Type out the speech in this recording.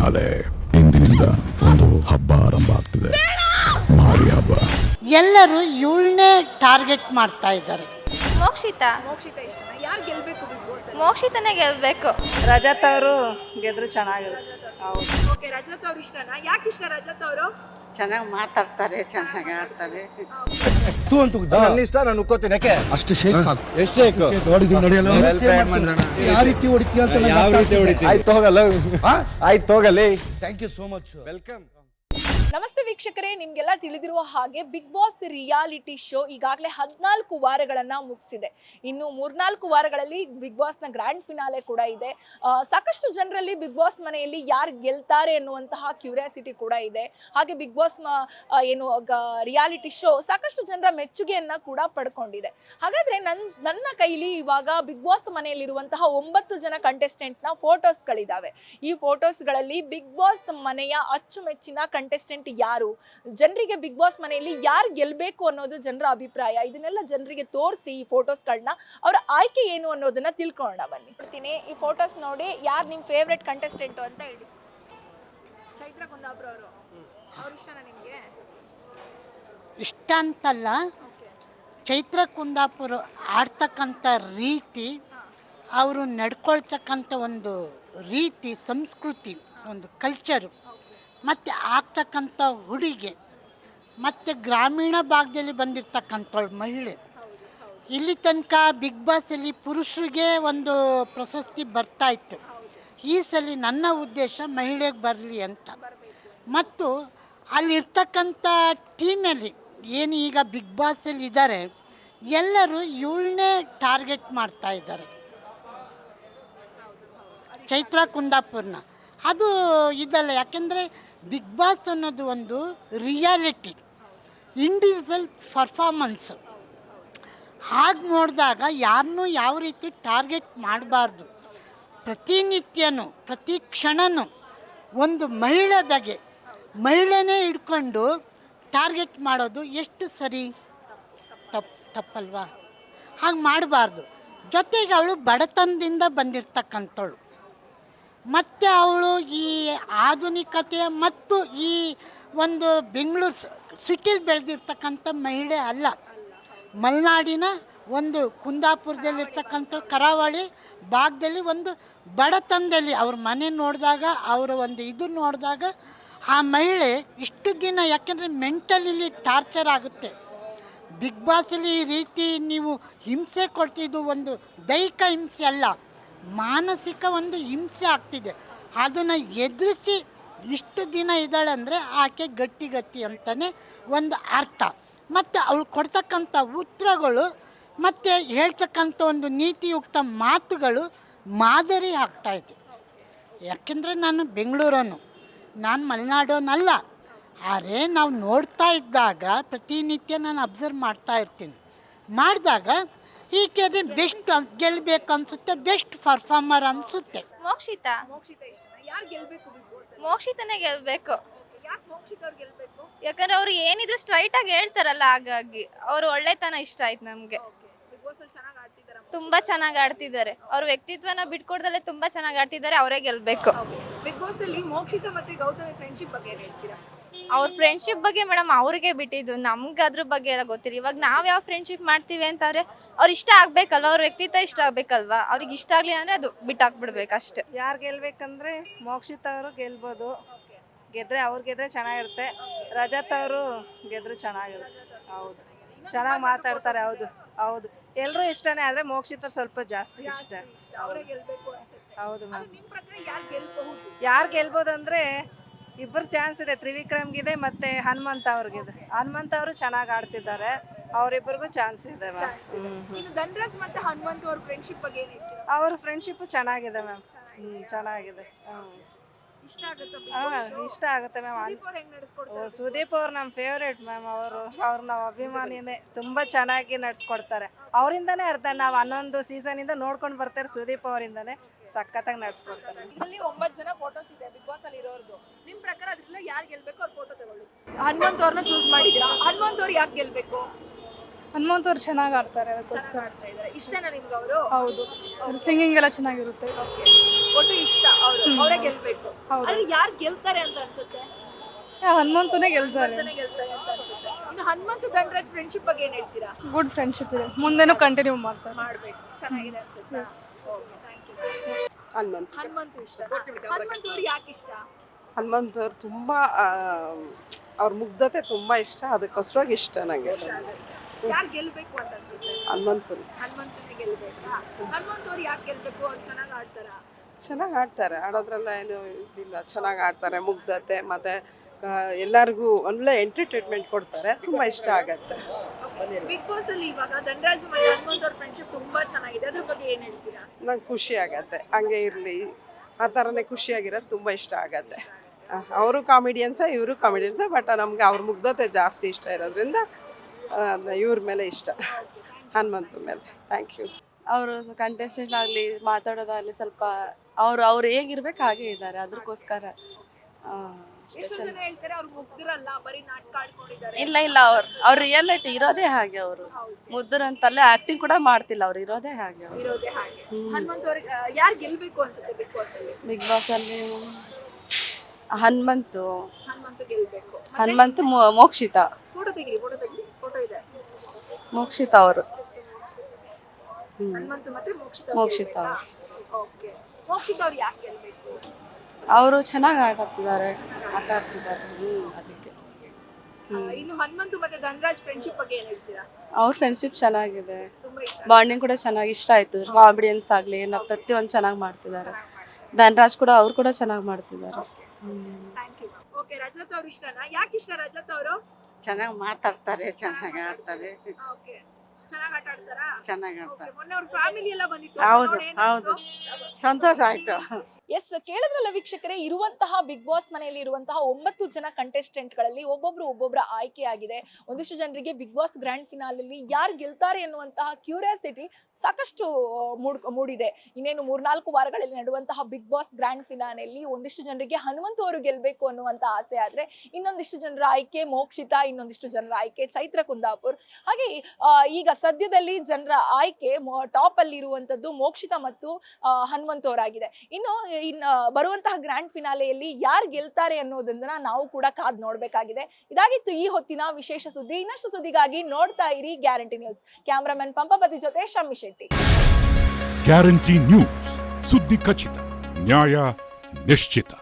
Finale ಇಂದಿನಿಂದ ಒಂದು ಹಬ್ಬ ಆರಂಭ ಆಗ್ತಿದೆ. ಮಾರಿ ಹಬ್ಬ. ಎಲ್ಲರೂ ಏಳನೇ ಟಾರ್ಗೆಟ್ ಮಾಡ್ತಾ ಇದ್ದಾರೆ. ಮೋಕ್ಷಿತ. ಮೋಕ್ಷಿತ ಇಷ್ಟ. ಯಾರು ಗೆಲ್ಬೇಕು ಮೋಕ್ಷಿತನೇ ಗೆಲ್ಬೇಕು. ರಜತ್ ಅವರು ಗೆದ್ರು ಚೆನ್ನಾಗಿರುತ್ತೆ. ಹೌದು. ಓಕೆ ರಜತ್ ಅವ್ರು ಇಷ್ಟನಾ? ಯಾಕೆ ಇಷ್ಟ ರಜತ್ ಅವರು? ಚೆನ್ನಾಗಿ ಮಾತಾಡ್ತಾರೆ ಚೆನ್ನಾಗಿ ಆಡ್ತಾರೆ. ನನ್ನ ಇಷ್ಟ ನಾನು ಉಕ್ಕೋತೀನಿ. ಯಾಕೆ? ಅಷ್ಟು ಶೇಕ್ ಸಾಕು. ಎಷ್ಟು ನಡೆಯಲ್ಲ ಯಾವ ರೀತಿ ಹೊಡಿತೀಯ ಅಂತ ಯಾವ ರೀತಿ. ಹೊಡಿತೀನಿ ಆಯ್ತು ಹೋಗಲ್ಲ? ಆಯ್ತು ಹೋಗಲಿ. Thank you so much welcome ನಮಸ್ತೆ ವೀಕ್ಷಕರೇ, ನಿಮ್ಗೆಲ್ಲ ತಿಳಿದಿರುವ ಹಾಗೆ ಬಿಗ್ ಬಾಸ್ ರಿಯಾಲಿಟಿ ಶೋ ಈಗಾಗಲೇ ಹದಿನಾಲ್ಕು ವಾರಗಳನ್ನ ಮುಗಿಸಿದೆ. ಇನ್ನು ಮೂರ್ನಾಲ್ಕು ವಾರಗಳಲ್ಲಿ ಬಿಗ್ ಬಾಸ್ನ ಗ್ರ್ಯಾಂಡ್ ಫಿನಾಲೆ ಕೂಡ ಇದೆ. ಸಾಕಷ್ಟು ಜನರಲ್ಲಿ ಬಿಗ್ ಬಾಸ್ ಮನೆಯಲ್ಲಿ ಯಾರು ಗೆಲ್ತಾರೆ ಎನ್ನುವಂತಹ ಕ್ಯೂರಿಯಾಸಿಟಿ ಕೂಡ ಇದೆ. ಹಾಗೆ ಬಿಗ್ ಬಾಸ್ ಏನು ರಿಯಾಲಿಟಿ ಶೋ ಸಾಕಷ್ಟು ಜನರ ಮೆಚ್ಚುಗೆಯನ್ನ ಕೂಡ ಪಡ್ಕೊಂಡಿದೆ. ಹಾಗಾದ್ರೆ ನನ್, ನನ್ನ ಕೈಲಿ ಇವಾಗ ಬಿಗ್ ಬಾಸ್ ಮನೆಯಲ್ಲಿರುವಂತಹ ಒಂಬತ್ತು ಜನ ಕಂಟೆಸ್ಟೆಂಟ್ನ ಫೋಟೋಸ್ಗಳಿದ್ದಾವೆ ಈ ಫೋಟೋಸ್ಗಳಲ್ಲಿ ಬಿಗ್ ಬಾಸ್ ಮನೆಯ ಅಚ್ಚುಮೆಚ್ಚಿನ ಕಂಟೆಸ್ಟೆಂಟ್ ಯಾರು? ಜನರಿಗೆ ಬಿಗ್ ಬಾಸ್ ಮನೆಯಲ್ಲಿ ಯಾರು ಗೆಲ್ಲಬೇಕು ಅನ್ನೋದು ಜನರ ಅಭಿಪ್ರಾಯ. ಇದನ್ನೆಲ್ಲ ಜನರಿಗೆ ತೋರಿಸಿ ಈ ಫೋಟೋಸ್ಗಳನ್ನ ಅವರ ಆಯ್ಕೆ ಏನು ಅನ್ನೋದನ್ನ ತಿಳ್ಕೊಳ್ಳೋಣ ಬನ್ನಿ. ಬಿಡ್ತೀನಿ ಈ ಫೋಟೋಸ್ ನೋಡಿ ಯಾರು ನಿಮ್ಮ ಫೇವ್ರೆಟ್ ಕಂಟೆಸ್ಟೆಂಟು ಅಂತ ಹೇಳಿ. ಚೈತ್ರ ಕುಂದಾಪುರ ಅವರು. ಅವ್ರ ಇಷ್ಟನಾ ನಿಮಗೆ? ಇಷ್ಟ ಅಂತಲ್ಲ. ಚೈತ್ರ ಕುಂದಾಪುರ ಆಡ್ತಕ್ಕಂಥ ರೀತಿ ಅವರು ನಡ್ಕೊಳ್ತಕ್ಕಂಥ ಒಂದು ರೀತಿ ಸಂಸ್ಕೃತಿ ಒಂದು ಕಲ್ಚರು ಮತ್ತು ಆಗ್ತಕ್ಕಂಥ ಹುಡುಗಿ, ಮತ್ತು ಗ್ರಾಮೀಣ ಭಾಗದಲ್ಲಿ ಬಂದಿರತಕ್ಕಂಥವಳು ಮಹಿಳೆ. ಇಲ್ಲಿ ತನಕ ಬಿಗ್ ಬಾಸಲ್ಲಿ ಪುರುಷರಿಗೆ ಒಂದು ಪ್ರಶಸ್ತಿ ಬರ್ತಾ ಇತ್ತು. ಈ ಸಲ ನನ್ನ ಉದ್ದೇಶ ಮಹಿಳೆಗೆ ಬರಲಿ ಅಂತ. ಮತ್ತು ಅಲ್ಲಿರ್ತಕ್ಕಂಥ ಟೀಮಲ್ಲಿ ಏನು ಈಗ ಬಿಗ್ ಬಾಸಲ್ಲಿ ಇದ್ದಾರೆ ಎಲ್ಲರೂ ಇವಳನ್ನೇ ಟಾರ್ಗೆಟ್ ಮಾಡ್ತಾ ಇದ್ದಾರೆ. ಚೈತ್ರ ಕುಂದಾಪುರ್ನ. ಅದು ಇದಲ್ಲ, ಯಾಕೆಂದರೆ ಬಿಗ್ ಬಾಸ್ ಅನ್ನೋದು ಒಂದು ರಿಯಾಲಿಟಿ ಇಂಡಿವಿಜುವಲ್ ಪರ್ಫಾರ್ಮೆನ್ಸು ಹಾಗೆ ನೋಡಿದಾಗ ಯಾರನ್ನೂ ಯಾವ ರೀತಿ ಟಾರ್ಗೆಟ್ ಮಾಡಬಾರ್ದು. ಪ್ರತಿನಿತ್ಯನೂ ಪ್ರತಿ ಕ್ಷಣನೂ ಒಂದು ಮಹಿಳೆ ಬಗ್ಗೆ ಮಹಿಳೆನೇ ಹಿಡ್ಕೊಂಡು ಟಾರ್ಗೆಟ್ ಮಾಡೋದು ಎಷ್ಟು ಸರಿ? ತಪ್ಪು ತಪ್ಪಲ್ವಾ? ಹಾಗೆ ಮಾಡಬಾರ್ದು. ಜೊತೆಗೆ ಅವಳು ಬಡತನದಿಂದ ಬಂದಿರತಕ್ಕಂಥವಳು. ಮತ್ತು ಅವಳು ಈ ಆಧುನಿಕತೆ ಮತ್ತು ಈ ಒಂದು ಬೆಂಗಳೂರು ಸಿಟಿಲಿ ಬೆಳೆದಿರ್ತಕ್ಕಂಥ ಮಹಿಳೆ ಅಲ್ಲ. ಮಲೆನಾಡಿನ ಒಂದು ಕುಂದಾಪುರದಲ್ಲಿರ್ತಕ್ಕಂಥ ಕರಾವಳಿ ಭಾಗದಲ್ಲಿ ಒಂದು ಬಡತನದಲ್ಲಿ ಅವ್ರ ಮನೆ ನೋಡಿದಾಗ, ಅವರ ಒಂದು ಇದು ನೋಡಿದಾಗ ಆ ಮಹಿಳೆ ಇಷ್ಟು ದಿನ ಯಾಕೆಂದರೆ ಮೆಂಟಲಿಲಿ ಟಾರ್ಚರ್ ಆಗುತ್ತೆ. ಬಿಗ್ ಬಾಸಲ್ಲಿ ಈ ರೀತಿ ನೀವು ಹಿಂಸೆ ಕೊಡ್ತಿದ್ದು ಒಂದು ದೈಹಿಕ ಹಿಂಸೆ ಅಲ್ಲ. ಮಾನಸಿಕ ಒಂದು ಹಿಂಸೆ ಆಗ್ತಿದೆ. ಅದನ್ನು ಎದುರಿಸಿ ಇಷ್ಟು ದಿನ ಇದ್ದಾಳೆ ಅಂದರೆ ಆಕೆ ಗಟ್ಟಿ ಗಟ್ಟಿ ಅಂತಲೇ ಒಂದು ಅರ್ಥ. ಮತ್ತು ಅವಳು ಕೊಡ್ತಕ್ಕಂಥ ಉತ್ತರಗಳು ಮತ್ತು ಹೇಳ್ತಕ್ಕಂಥ ಒಂದು ನೀತಿಯುಕ್ತ ಮಾತುಗಳು ಮಾದರಿ ಆಗ್ತಾಯಿದೆ ಯಾಕೆಂದರೆ ನಾನು ಬೆಂಗಳೂರನು ನಾನು ಮಲೆನಾಡೋನಲ್ಲ ಆದರೆ ನಾವು ನೋಡ್ತಾ ಇದ್ದಾಗ ಪ್ರತಿನಿತ್ಯ ನಾನು ಅಬ್ಸರ್ವ್ ಮಾಡ್ತಾ ಇರ್ತೀನಿ. ಮಾಡಿದಾಗ ಈಕೆ ಬೆಸ್ಟ್ ಗೆಲ್ಬೇಕು ಅನ್ಸುತ್ತೆ ಬೆಸ್ಟ್ ಪರ್ಫಾರ್ಮರ್ ಅನ್ಸುತ್ತೆ. ಮೋಕ್ಷಿತ. ಮೋಕ್ಷಿತ ಇಷ್ಟನಾ? ಯಾರು ಗೆಲ್ಬೇಕು ಬಿಗ್ ಬಾಸ್ ಮೋಕ್ಷಿತನೇ ಗೆಲ್ಬೇಕು. ಯಾಕೆ ಮೋಕ್ಷಿತ ಅವ್ರು ಗೆಲ್ಬೇಕು? ಯಾಕಂದ್ರೆ ಅವ್ರು ಏನಿದ್ರು ಸ್ಟ್ರೈಟ್ ಆಗಿ ಹೇಳ್ತಾರಲ್ಲ ಹಾಗಾಗಿ. ಅವ್ರು ಒಳ್ಳೆತನ ಇಷ್ಟ ಆಯ್ತು ನಮ್ಗೆ. ಬಿಗ್ ಬಾಸ್ ಅಲ್ಲಿ ಚೆನ್ನಾಗಿ ಆಡ್ತಿದಾರ ತುಂಬಾ ಚೆನ್ನಾಗಿ ಆಡ್ತಿದ್ದಾರೆ. ಅವ್ರ ವ್ಯಕ್ತಿತ್ವನ ಬಿಟ್ಕೊಡ್ದಲ್ಲೇ ತುಂಬಾ ಚೆನ್ನಾಗಿ ಆಡ್ತಿದ್ದಾರೆ ಅವರೇ ಗೆಲ್ಬೇಕು. ಬಿಗ್ ಬಾಸ್ ಅಲ್ಲಿ ಮೋಕ್ಷಿತ ಮತ್ತೆ ಗೌತಮಿ ಫ್ರೆಂಡ್ಶಿಪ್ ಬಗ್ಗೆ ಹೇಳ್ತೀರಾ? ಅವ್ರ ಫ್ರೆಂಡ್ಶಿಪ್ ಬಗ್ಗೆ ಮೇಡಮ್ ಅವ್ರಿಗೆ ಬಿಟ್ಟಿದ್ದು ನಮ್ಗೆ ಅದ್ರ ಬಗ್ಗೆ ಎಲ್ಲ ಗೊತ್ತಿಲ್ಲ. ಇವಾಗ ನಾವು ಯಾವ ಫ್ರೆಂಡ್ಶಿಪ್ ಮಾಡ್ತೀವಿ ಅಂತಂದ್ರೆ ಅವ್ರು ಇಷ್ಟ ಆಗ್ಬೇಕಲ್ವಾ ಅವ್ರ ವ್ಯಕ್ತಿತ್ವ ಇಷ್ಟ ಆಗ್ಬೇಕಲ್ವಾ? ಅವ್ರಿಗೆ ಇಷ್ಟ ಆಗ್ಲಿ ಅಂದ್ರೆ ಅದು ಬಿಟ್ಟಾಕ್ಬಿಡ್ಬೇಕು ಅಷ್ಟೇ. ಯಾರು ಗೆಲ್ಬೇಕಂದ್ರೆ ಮೋಕ್ಷಿತ್ ಅವರು ಗೆಲ್ಬೋದು. ಗೆದ್ರೆ ಅವ್ರು ಗೆದ್ರೆ ಚೆನ್ನಾಗಿರುತ್ತೆ. ರಜತ್ ಅವರು ಗೆದ್ರೆ ಚೆನ್ನಾಗಿರುತ್ತೆ. ಹೌದು. ಚೆನ್ನಾಗಿ ಮಾತಾಡ್ತಾರೆ ಹೌದು ಹೌದು. ಎಲ್ಲರೂ ಇಷ್ಟನೇ ಆದರೆ ಮೋಕ್ಷಿತ ಸ್ವಲ್ಪ ಜಾಸ್ತಿ ಇಷ್ಟ. ಅವರೇ ಗೆಲ್ಬೇಕು ಅನ್ಸುತ್ತೆ. ಹೌದು ಮ್ಯಾಮ್ ನಿಮ್ ಪ್ರಕಾರ ಯಾರು ಗೆಲ್ಬಹುದು? ಯಾರು ಗೆಲ್ಬೋದು ಅಂದರೆ ಇಬ್ಬರು ಚಾನ್ಸ್ ಇದೆ. ತ್ರಿವಿಕ್ರಮ್ಗಿದೆ ಮತ್ತೆ ಹನುಮಂತ ಅವ್ರಿಗಿದೆ. ಹನುಮಂತ ಅವರು ಚೆನ್ನಾಗಿ ಆಡ್ತಿದ್ದಾರೆ. ಅವರಿಬ್ಬರಿಗೂ ಚಾನ್ಸ್ ಇದೆ ಮ್ಯಾಮ್ ಇನ್ನು ಧನರಾಜ್ ಮತ್ತೆ ಹನುಮಂತ್ ಅವ್ರ ಫ್ರೆಂಡ್ಶಿಪ್ ಬಗ್ಗೆ ಏನ್ ಹೇಳ್ತೀರಾ? ಅವ್ರ ಫ್ರೆಂಡ್ಶಿಪ್ ಚೆನ್ನಾಗಿದೆ ಮ್ಯಾಮ್ ಹ್ಞೂ ಚೆನ್ನಾಗಿದೆ. ಹ್ಞೂ ಇಷ್ಟ ಆಗುತ್ತಾ Boss ಇಷ್ಟ ಆಗುತ್ತೆ ಮ್ಯಾಮ್ ಸುದೀಪ್ ಅವ್ರು ನಮ್ಮ ಫೇವ್ರೇಟ್ ಮ್ಯಾಮ್ ಅವರು ಅವ್ರು. ನಾವು ಅಭಿಮಾನಿನೇ. ತುಂಬ ಚೆನ್ನಾಗಿ ನಡ್ಸ್ಕೊಡ್ತಾರೆ. ಅವರಿಂದನೇ ಅರ್ಥ ನಾವು ಹನ್ನೊಂದು ಇಂದ ನೋಡ್ಕೊಂಡು ಬರ್ತಾರೆ ಸುದೀಪ್ ಅವರಿಂದನೇ ಸಖತ್ತಾಗಿ ನಡ್ಸ್ಕೊಡ್ತಾರೆ. ಇಲ್ಲಿ ಒಂಬತ್ತು ಜನ ಫೋಟೋಸ್ ಇದೆ ಬಿಗ್ ಬಾಸ್ ಅಲ್ಲಿ ಇರೋರ್ದು. ನಿಮ್ ಪ್ರಕಾರ ಅದ್ರಿಂದ ಯಾರು ಗೆಲ್ಬೇಕು? ಅವ್ರ ಫೋಟೋ ತಗೊಳ್ಳಿ. ಹನುಮಂತ್ ಅವ್ರನ್ನ ಚೂಸ್ ಮಾಡಿದೀರಾ ಹನುಮಂತ್ ಅವ್ರು ಯಾಕೆ ಗೆಲ್ಬೇಕು? ಹನುಮಂತ್ ಅವ್ರು ಚೆನ್ನಾಗಿ ಆಡ್ತಾರೆ ಅದಕ್ಕೋಸ್ಕರ. ಆಡ್ತಾ ಇದಾರೆ ಇಷ್ಟನಾ ನಿಮ್ಗೆ ಅವರು? ಹೌದು. ಅವ್ರ ಸಿಂಗಿಂಗ್ ಎಲ್ಲ ಚೆನ್ನಾಗಿರುತ್ತೆ. ಒಟ್ಟು ಇಷ್ಟ ಅವರು. ಅವರೇ ಗೆಲ್ಬೇಕು. ಹೌದು. ಯಾರು ಗೆಲ್ತಾರೆ ಅಂತ ಅನ್ಸುತ್ತೆ? ಹನುಮಂತನೇ ಗೆಲ್ತಾರೆ. ಹನುಮಂತನೇ ಗೆಲ್ತಾರೆ ಅಂತ ಅನ್ಸುತ್ತೆ. ಇನ್ನು ಹನುಮಂತು ಧನರಾಜ್ ಫ್ರೆಂಡ್ಶಿಪ್ ಬಗ್ಗೆ ಏನ್ ಹೇಳ್ತೀರಾ? ಗುಡ್ ಫ್ರೆಂಡ್ಶಿಪ್ ಇದೆ. ಮುಂದೆನೂ ಕಂಟಿನ್ಯೂ ಮಾಡ್ತಾರೆ. ಮಾಡ್ಬೇಕು. ಚೆನ್ನಾಗಿದೆ ಅನ್ಸುತ್ತೆ? Okay thank you Hanumanth. Hanumanthu ಇಷ್ಟ. ಹನುಮಂತು ಅವ್ರಿಗೆ ಯಾಕೆ ಇಷ್ಟ? ಹನುಮಂತ್ ಅವ್ರು ತುಂಬ ಅವ್ರ ಮುಗ್ಧತೆ ತುಂಬ ಇಷ್ಟ. ಅದಕ್ಕೋಸ್ಕರವಾಗಿ ಇಷ್ಟ ನನಗೆ ಯಾರು ಗೆಲ್ಬೇಕು ಅಂತ ಅನ್ಸುತ್ತೆ? ಹನುಮಂತು ಹನುಮಂತನೇ ಗೆಲ್ಬೇಕಾ? ಹನುಮಂತ ಅವ್ರು ಯಾಕೆ ಗೆಲ್ಬೇಕು? ಅವ್ರು ಚೆನ್ನಾಗಿ ಆಡ್ತಾರ? ಚೆನ್ನಾಗಿ ಆಡ್ತಾರೆ. ಆಡೋದ್ರಲ್ಲ ಏನು ಇದಿಲ್ಲ. ಚೆನ್ನಾಗಿ ಆಡ್ತಾರೆ. ಮುಗ್ಧತೆ ಮತ್ತು ಎಲ್ಲರಿಗೂ ಒಳ್ಳೆ ಎಂಟರ್ಟೈನ್ಮೆಂಟ್ ಕೊಡ್ತಾರೆ. ತುಂಬ ಇಷ್ಟ ಆಗತ್ತೆ. ಬಿಗ್ ಬಾಸ್ ಅಲ್ಲಿ ಇವಾಗ ಧನರಾಜ್ ಮತ್ತೆ ಹನುಮಂತ ಅವ್ರ ಫ್ರೆಂಡ್ಶಿಪ್ ತುಂಬಾ ಚೆನ್ನಾಗಿದೆ. ಅದ್ರ ಬಗ್ಗೆ ಏನ್ ಹೇಳ್ತೀರಾ? ನಂಗೆ ಖುಷಿ ಆಗತ್ತೆ. ಹಂಗೆ ಇರಲಿ. ಆ ಥರನೇ ಖುಷಿಯಾಗಿರೋದು ತುಂಬ ಇಷ್ಟ ಆಗತ್ತೆ. ಅವರು ಕಾಮಿಡಿಯನ್ಸ ಇವರು ಕಾಮಿಡಿಯನ್ಸ ಬಟ್ ನಮಗೆ ಅವ್ರ ಮುಗ್ಧತೆ ಜಾಸ್ತಿ ಇಷ್ಟ ಇರೋದ್ರಿಂದ ಇವ್ರ ಮೇಲೆ ಇಷ್ಟ. ಹನುಮಂತ ಮೇಲೆ. ಥ್ಯಾಂಕ್ ಯು ಅವರು ಕಂಟೆಸ್ಟೆಂಟ್ ಆಗಲಿ ಮಾತಾಡೋದಾಗಲಿ ಸ್ವಲ್ಪ ಅವರು ಅವ್ರು ಹೇಗಿರ್ಬೇಕು ಹಾಗೆ ಇದ್ದಾರೆ. ಅದಕ್ಕೋಸ್ಕರ ಆ, ಎಷ್ಟೋ ಜನ ಹೇಳ್ತಾರೆ ಅವ್ರು ಮುಗ್ದಿರಲ್ಲ ಬರೀ ನಾಟಕ ಆಡ್ಕೊಂಡಿದ್ದಾರೆ. ಇಲ್ಲ ಇಲ್ಲ ಅವ್ರು ಅವ್ರ ರಿಯಾಲಿಟಿ ಇರೋದೇ ಹಾಗೆ ಅವರು. ಮುದ್ದರು ಅಂತಲ್ಲೇ ಆಕ್ಟಿಂಗ್ ಕೂಡ ಮಾಡ್ತಿಲ್ಲ ಅವ್ರು ಇರೋದೇ ಹಾಗೆ ಅವರು. ಇರೋದೇ ಹಾಗೆ. ಹನುಮಂತ ಅವ್ರಿಗೆ ಯಾರು ಗೆಲ್ಬೇಕು ಅನ್ಸುತ್ತೆ ಬಿಗ್ ಬಾಸ್ ಅಲ್ಲಿ? ಬಿಗ್ ಬಾಸ್ ಅಲ್ಲಿ ಹನುಮಂತು. ಹನುಮಂತ ಗೆಲ್ಬೇಕು. ಹನುಮಂತು ಮೋ- ಮೋಕ್ಷಿತ ಫೋಟೋ ತೆಗಿರಿ ಫೋಟೋ ತೆಗಿರಿ ಫೋಟೋ ಇದೆ ಮೋಕ್ಷಿತ ಅವರು. ಹನುಮಂತ ಮತ್ತೆ ಮೋಕ್ಷಿತ ಮೋಕ್ಷಿತ ಓಕೆ. ಮೋಕ್ಷಿತ ಅವ್ರು ಯಾಕೆ ಗೆಲ್ಬೇಕು? ಅವರು ಚೆನ್ನಾಗಿ ಆಟ ಆಡ್ತಿದ್ದಾರೆ ಆಟ ಆಡ್ತಿದ್ದಾರೆ. ಹ್ಞೂ ಅದಕ್ಕೆ. ಆ, ಇನ್ನು ಹನುಮಂತು ಮತ್ತೆ ಧನರಾಜ್ ಫ್ರೆಂಡ್ಶಿಪ್ ಬಗ್ಗೆ ಏನ್ ಹೇಳ್ತೀರಾ? ಅವ್ರ ಫ್ರೆಂಡ್ಶಿಪ್ ಚೆನ್ನಾಗಿದೆ. ತುಂಬಾ ಇಷ್ಟ ಬಾಂಡಿಂಗ್ ಕೂಡ ಚೆನ್ನಾಗಿ ಇಷ್ಟ ಆಯ್ತು. ಕಾಮಿಡಿಯನ್ಸ್ ಆಗಲಿ ನಾವು ಪ್ರತಿಯೊಂದು ಚೆನ್ನಾಗಿ ಮಾಡ್ತಿದ್ದಾರೆ. ಧನರಾಜ್ ಕೂಡ ಅವ್ರು ಕೂಡ ಚೆನ್ನಾಗಿ ಮಾಡ್ತಿದ್ದಾರೆ. ಯು ಓಕೆ ರಜತ್ ಅವ್ರು ಇಷ್ಟನಾ? ಯಾಕೆ ಇಷ್ಟ ರಜತ್ ಅವರು? ಚೆನ್ನಾಗಿ ಮಾತಾಡ್ತಾರೆ ಚೆನ್ನಾಗಿ ಆಡ್ತಾರೆ. ಓಕೆ. ಚೆನ್ನಾಗಿ ಆಟ ಆಡ್ತಾರಾ? ಚೆನ್ನಾಗಿ Okay, ಮೊನ್ನೆ ಅವ್ರ ಫ್ಯಾಮಿಲಿ ಎಲ್ಲ ಬಂದಿತ್ತು ಹೌದು ಹೌದು. ಸಂತೋಷ ಆಯ್ತು. ಎಸ್ ಕೇಳಿದ್ರಲ್ಲ ವೀಕ್ಷಕರೇ ಇರುವಂತಹ ಬಿಗ್ ಬಾಸ್ ಮನೆಯಲ್ಲಿ ಇರುವಂತಹ ಒಂಬತ್ತು ಜನ ಕಂಟೆಸ್ಟೆಂಟ್ಗಳಲ್ಲಿ ಒಬ್ಬೊಬ್ರು ಒಬ್ಬೊಬ್ಬರ ಆಯ್ಕೆಯಾಗಿದೆ ಒಂದಿಷ್ಟು ಜನರಿಗೆ ಬಿಗ್ ಬಾಸ್ ಗ್ರ್ಯಾಂಡ್ ಫಿನಾಲಲ್ಲಿ ಯಾರು ಗೆಲ್ತಾರೆ ಎನ್ನುವಂತಹ ಕ್ಯೂರಿಯಾಸಿಟಿ ಸಾಕಷ್ಟು ಮೂಡ್ ಮೂಡಿದೆ. ಇನ್ನೇನು ಮೂರ್ನಾಲ್ಕು ವಾರಗಳಲ್ಲಿ ನಡೆಯುವಂತಹ ಬಿಗ್ ಬಾಸ್ ಗ್ರ್ಯಾಂಡ್ ಫಿನಾಲೆಯಲ್ಲಿ ಒಂದಿಷ್ಟು ಜನರಿಗೆ ಹನುಮಂತ ಅವರು ಗೆಲ್ಬೇಕು ಅನ್ನುವಂತ ಆಸೆ ಆದ್ರೆ ಇನ್ನೊಂದಿಷ್ಟು ಜನರ ಆಯ್ಕೆ ಮೋಕ್ಷಿತ ಇನ್ನೊಂದಿಷ್ಟು ಜನರ ಆಯ್ಕೆ ಚೈತ್ರ ಕುಂದಾಪುರ್. ಹಾಗೆ ಈಗ ಸದ್ಯದಲ್ಲಿ ಜನರ ಆಯ್ಕೆ ಟಾಪ್ ಅಲ್ಲಿ ಇರುವಂತದ್ದು ಮೋಕ್ಷಿತ ಮತ್ತು ಹನುಮಂತವರಾಗಿದೆ. ಇನ್ನು ಇನ್ನು ಬರುವಂತಹ ಗ್ರ್ಯಾಂಡ್ ಫಿನಾಲೆಯಲ್ಲಿ ಯಾರು ಗೆಲ್ತಾರೆ ಅನ್ನೋದನ್ನ ನಾವು ಕೂಡ ಕಾದ್ ನೋಡ್ಬೇಕಾಗಿದೆ. ಇದಾಗಿತ್ತು ಈ ಹೊತ್ತಿನ ವಿಶೇಷ ಸುದ್ದಿ. ಇನ್ನಷ್ಟು ಸುದ್ದಿಗಾಗಿ ನೋಡ್ತಾ ಇರಿ ಗ್ಯಾರಂಟಿ ನ್ಯೂಸ್. ಕ್ಯಾಮ್ರಾಮನ್ ಪಂಪಪತಿ ಜೊತೆ ಶಮ್ಮಿ ಶೆಟ್ಟಿ. Guarantee news. ಸುದ್ದಿ ಖಚಿತ, ನ್ಯಾಯ ನಿಶ್ಚಿತ.